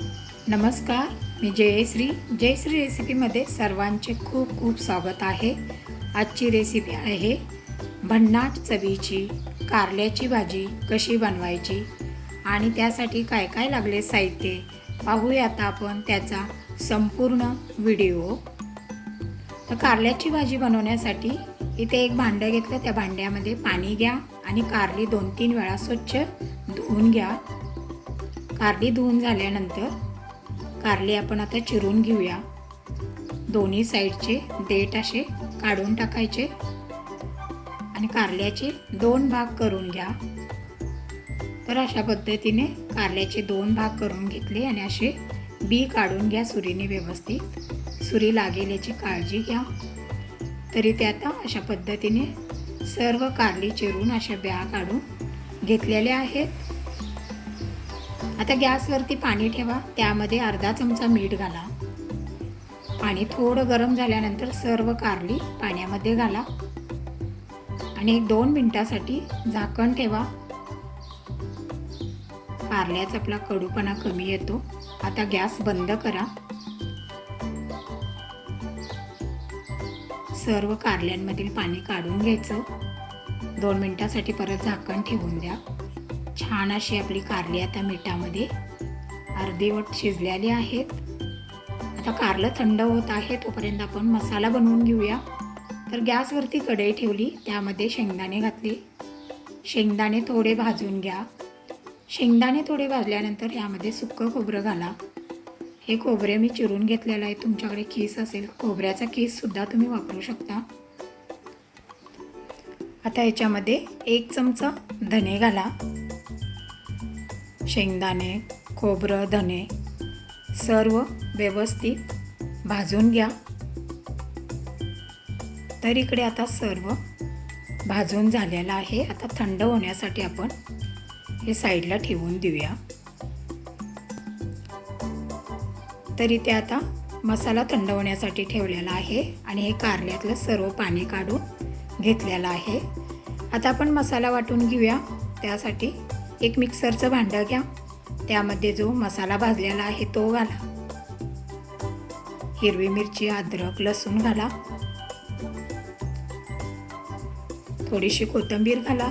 नमस्कार मी जयश्री. जयश्री रेसिपीमध्ये सर्वांचे खूप खूप स्वागत आहे. आजची रेसिपी आहे भन्नाट चवीची कारल्याची भाजी कशी बनवायची आणि त्यासाठी काय काय लागले साहित्य पाहूया आता आपण त्याचा संपूर्ण व्हिडिओ तर कारल्याची भाजी बनवण्यासाठी इथे एक भांडं घेतलं. त्या भांड्यामध्ये पाणी घ्या आणि कारली दोन तीन वेळा स्वच्छ धुवून घ्या. कारली धुवून झाल्यानंतर कारली आपण आता चिरून घेऊया. दोन्ही साईडचे देठ असे काढून टाकायचे आणि कारल्याचे दोन भाग करून घ्या. तर अशा पद्धतीने कारल्याचे दोन भाग करून घेतले आणि असे बी काढून घ्या सुरीने व्यवस्थित. सुरी लागेल याची काळजी घ्या. तरी ते आता अशा पद्धतीने सर्व कारली चिरून अशा ब्या काढून घेतलेल्या आहेत. आता गॅसवरती पाणी ठेवा. त्यामध्ये अर्धा चमचा मीठ घाला. पाणी थोडं गरम झाल्यानंतर सर्व कारली पाण्यामध्ये घाला. आणि एक दोन मिनटासाठी झाकण ठेवा. कारल्याचा आपला कडूपणा कमी येतो. आता गॅस बंद करा. सर्व कारल्यांमधील पाणी काढून घ्यायचं. दोन मिनटासाठी परत झाकण ठेवून द्या. छान अशी आपली कारली आता मिठामध्ये. अर्धीवट शिजलेली आहेत. आता कारलं थंड होत आहे तोपर्यंत आपण मसाला बनवून घेऊया. तर गॅसवरती कढई ठेवली त्यामध्ये शेंगदाणे घातले. शेंगदाणे थोडे भाजून घ्या. शेंगदाणे थोडे भाजल्यानंतर यामध्ये सुक्कं खोबरं घाला. हे खोबरे मी चिरून घेतलेलं आहे तुमच्याकडे केस असेल खोबऱ्याचा केससुद्धा तुम्ही वापरू शकता. आता याच्यामध्ये एक चमचा धने घाला. शेंगदाणे खोबरं धने सर्व व्यवस्थित भाजून घ्या. तर इकडे आता सर्व भाजून झालेलं आहे. आता थंड होण्यासाठी आपण हे साईडला ठेवून देऊया. तरी ते आता मसाला थंड होण्यासाठी ठेवलेला आहे आणि हे कारल्यातलं सर्व पाणी काढून घेतलेलं आहे. आता आपण मसाला वाटून घेऊया. त्यासाठी एक मिक्सरचं भांडं घ्या. त्यामध्ये जो मसाला भाजलेला आहे तो घाला. हिरवी मिरची अद्रक लसूण घाला. थोडीशी कोथिंबीर घाला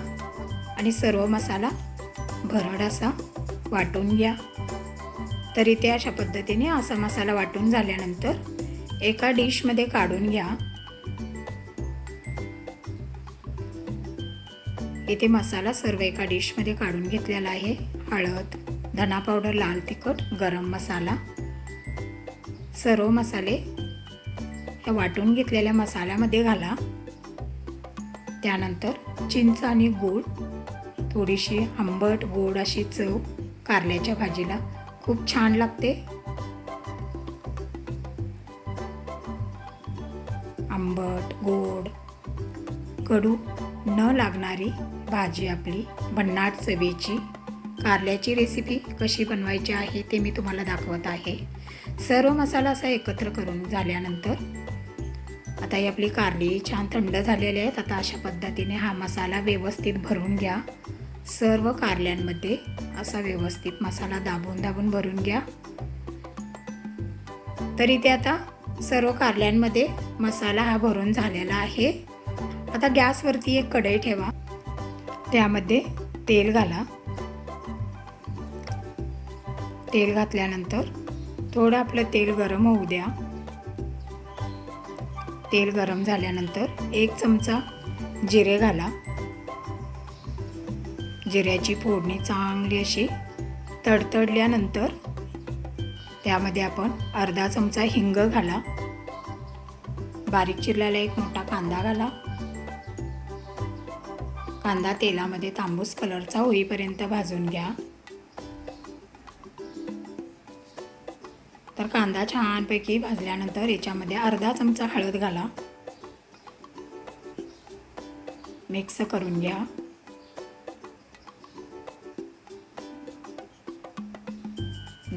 आणि सर्व मसाला भरड असा वाटून घ्या. तरी ते अशा पद्धतीने असा मसाला वाटून झाल्यानंतर एका डिशमध्ये काढून घ्या. इथे मसाला सर्व एका डिशमध्ये काढून घेतलेला आहे. हळद धना पावडर लाल तिखट गरम मसाला. सर्व मसाले या वाटून घेतलेल्या मसाल्यामध्ये घाला. त्यानंतर चिंच आणि गूळ थोडीशी आंबट गोड अशी चव कारल्याच्या भाजीला. खूप छान लागते. आंबट गोड कडू. न लागणारी भाजी आपली भन्नाट चवीची. कारल्याची रेसिपी कशी बनवायची आहे ते मी तुम्हाला दाखवत आहे. सर्व मसाला असा एकत्र करून झाल्यानंतर आता ही आपली कारली छान थंड झालेली आहेत. आता अशा पद्धतीने हा मसाला व्यवस्थित भरून घ्या. सर्व कारल्यांमध्ये असा व्यवस्थित मसाला दाबून दाबून भरून घ्या. तरी ते आता सर्व कारल्यांमध्ये मसाला हा भरून झालेला आहे. आता गॅसवरती एक कढई ठेवा. त्यामध्ये तेल घाला. तेल घातल्यानंतर थोडं आपलं तेल गरम होऊ द्या. तेल गरम झाल्यानंतर एक चमचा जिरे घाला. जिऱ्याची फोडणी चांगली अशी तडतडल्यानंतर त्यामध्ये आपण अर्धा चमचा हिंग घाला. बारीक चिरलेला एक मोठा कांदा घाला. कांदा तेलामध्ये तांबूस कलरचा होईपर्यंत भाजून घ्या. तर कांदा छानपैकी भाजल्यानंतर याच्यामध्ये अर्धा चमचा हळद घाला. मिक्स करून घ्या.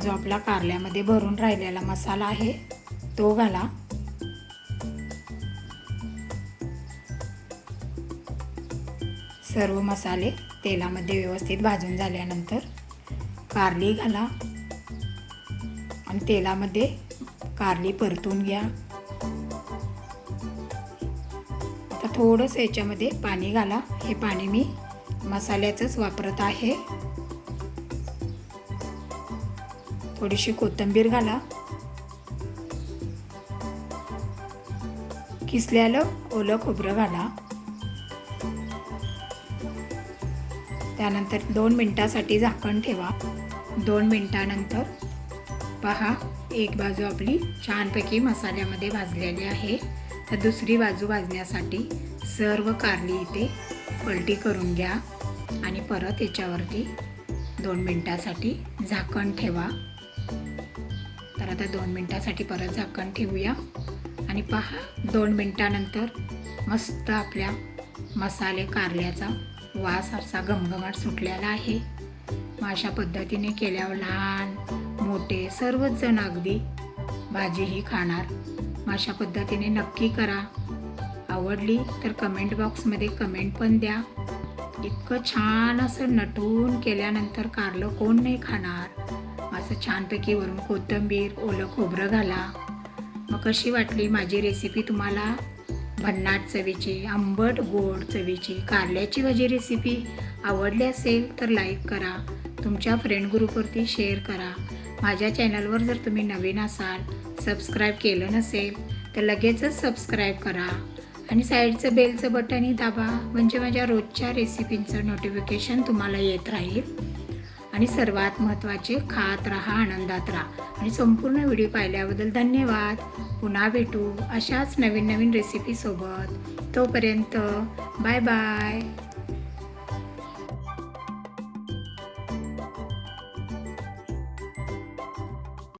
जो आपला कारल्यामध्ये भरून राहिलेला मसाला आहे तो घाला. सर्व मसाले तेलामध्ये व्यवस्थित भाजून झाल्यानंतर कारली घाला. आणि तेलामध्ये कारली परतून घ्या. आता थोडंसं याच्यामध्ये पाणी घाला. हे पाणी मी मसाल्याचंच वापरत आहे. थोडीशी कोथिंबीर घाला. किसल्यालं ओलं खोबरं घाला. त्यानंतर दोन मिनटासाठी झाकण ठेवा. दोन मिनटानंतर पहा एक बाजू आपली छानपैकी मसाल्यामध्ये भाजलेली आहे. तर दुसरी बाजू भाजण्यासाठी सर्व कारली इथे पलटी करून घ्या आणि परत याच्यावरती दोन मिनटासाठी झाकण ठेवा. तर आता दोन मिनटासाठी परत झाकण ठेवूया. आणि पहा दोन मिनटानंतर मस्त आपल्या मसाले कारल्याचा वास असा घमघमाट सुटलेला आहे. अशा पद्धतीने केल्यावर लहान मोठे सर्वच जण अगदी भाजी ही खाणार. अशा पद्धतीने नक्की करा. आवडली तर कमेंट बॉक्समध्ये कमेंट पण द्या. इतकं छान असं नटून केल्यानंतर कारलं कोण नाही खाणार. असं छानपैकी वरून कोथिंबीर ओलं खोबरं घाला. मग कशी वाटली माझी रेसिपी तुम्हाला? भन्नाट चवीची आंबट गोड चवीची कारल्याची भजी रेसिपी आवडली असेल तर लाईक करा. तुमच्या फ्रेंड ग्रुपवरती शेअर करा. माझ्या चॅनलवर जर तुम्ही नवीन असाल सबस्क्राईब केलं नसेल तर लगेचच सबस्क्राईब करा. आणि साईडचं बेलचं बटनही दाबा म्हणजे माझ्या रोजच्या रेसिपींचं नोटिफिकेशन तुम्हाला येत राहील. आणि सर्वात महत्त्वाचे खात राहा आनंदात राहा. आणि संपूर्ण व्हिडिओ पाहिल्याबद्दल धन्यवाद. पुन्हा भेटू अशाच नवीन नवीन रेसिपीसोबत तोपर्यंत बाय बाय